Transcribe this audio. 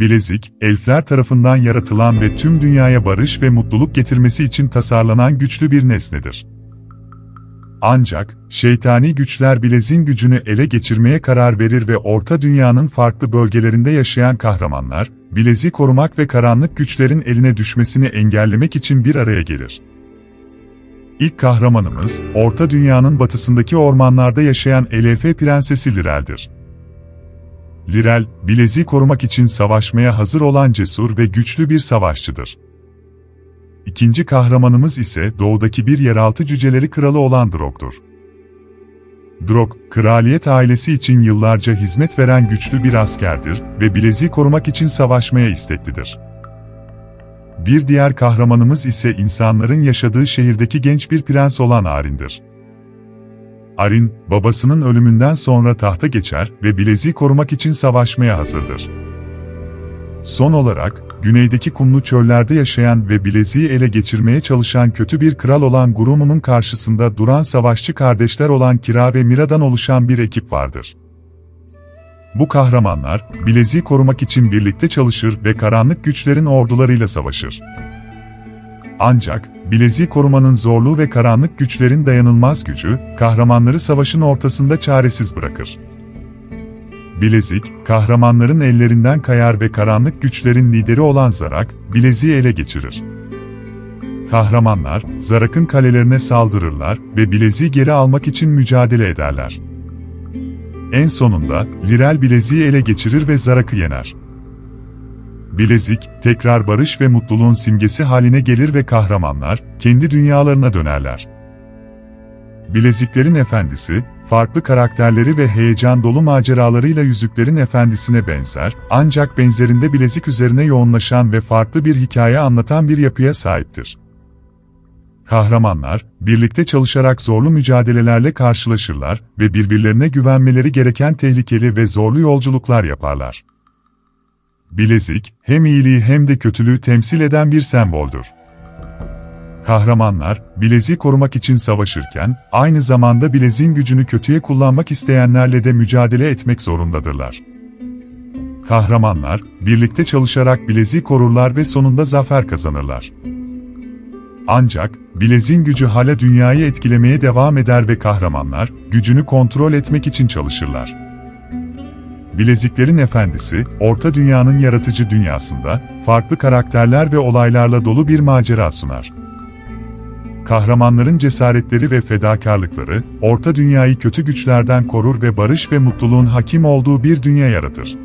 Bilezik, elfler tarafından yaratılan ve tüm dünyaya barış ve mutluluk getirmesi için tasarlanan güçlü bir nesnedir. Ancak, şeytani güçler bilezin gücünü ele geçirmeye karar verir ve Orta Dünya'nın farklı bölgelerinde yaşayan kahramanlar, bilezi korumak ve karanlık güçlerin eline düşmesini engellemek için bir araya gelir. İlk kahramanımız, Orta Dünya'nın batısındaki ormanlarda yaşayan Elefe Prensesi Lirel'dir. Lirel, bilezi korumak için savaşmaya hazır olan cesur ve güçlü bir savaşçıdır. İkinci kahramanımız ise doğudaki bir yeraltı cüceleri kralı olan Drog'dur. Drog, kraliyet ailesi için yıllarca hizmet veren güçlü bir askerdir ve bilezi korumak için savaşmaya isteklidir. Bir diğer kahramanımız ise insanların yaşadığı şehirdeki genç bir prens olan Arin'dir. Arin, babasının ölümünden sonra tahta geçer ve bileziği korumak için savaşmaya hazırdır. Son olarak, güneydeki kumlu çöllerde yaşayan ve bileziği ele geçirmeye çalışan kötü bir kral olan Gurumun'un karşısında duran savaşçı kardeşler olan Kira ve Mira'dan oluşan bir ekip vardır. Bu kahramanlar, bileziği korumak için birlikte çalışır ve karanlık güçlerin ordularıyla savaşır. Ancak, bileziği korumanın zorluğu ve karanlık güçlerin dayanılmaz gücü, kahramanları savaşın ortasında çaresiz bırakır. Bilezik, kahramanların ellerinden kayar ve karanlık güçlerin lideri olan Zarak, bileziği ele geçirir. Kahramanlar, Zarak'ın kalelerine saldırırlar ve bileziği geri almak için mücadele ederler. En sonunda, Lirel bileziği ele geçirir ve Zarak'ı yener. Bilezik, tekrar barış ve mutluluğun simgesi haline gelir ve kahramanlar, kendi dünyalarına dönerler. Bileziklerin Efendisi, farklı karakterleri ve heyecan dolu maceralarıyla Yüzüklerin Efendisi'ne benzer, ancak benzerinde bilezik üzerine yoğunlaşan ve farklı bir hikaye anlatan bir yapıya sahiptir. Kahramanlar, birlikte çalışarak zorlu mücadelelerle karşılaşırlar ve birbirlerine güvenmeleri gereken tehlikeli ve zorlu yolculuklar yaparlar. Bilezik, hem iyiliği hem de kötülüğü temsil eden bir semboldür. Kahramanlar, bileziği korumak için savaşırken, aynı zamanda bileziğin gücünü kötüye kullanmak isteyenlerle de mücadele etmek zorundadırlar. Kahramanlar, birlikte çalışarak bileziği korurlar ve sonunda zafer kazanırlar. Ancak, bileziğin gücü hala dünyayı etkilemeye devam eder ve kahramanlar, gücünü kontrol etmek için çalışırlar. Bileziklerin Efendisi, Orta Dünya'nın yaratıcı dünyasında, farklı karakterler ve olaylarla dolu bir macera sunar. Kahramanların cesaretleri ve fedakarlıkları, Orta Dünya'yı kötü güçlerden korur ve barış ve mutluluğun hakim olduğu bir dünya yaratır.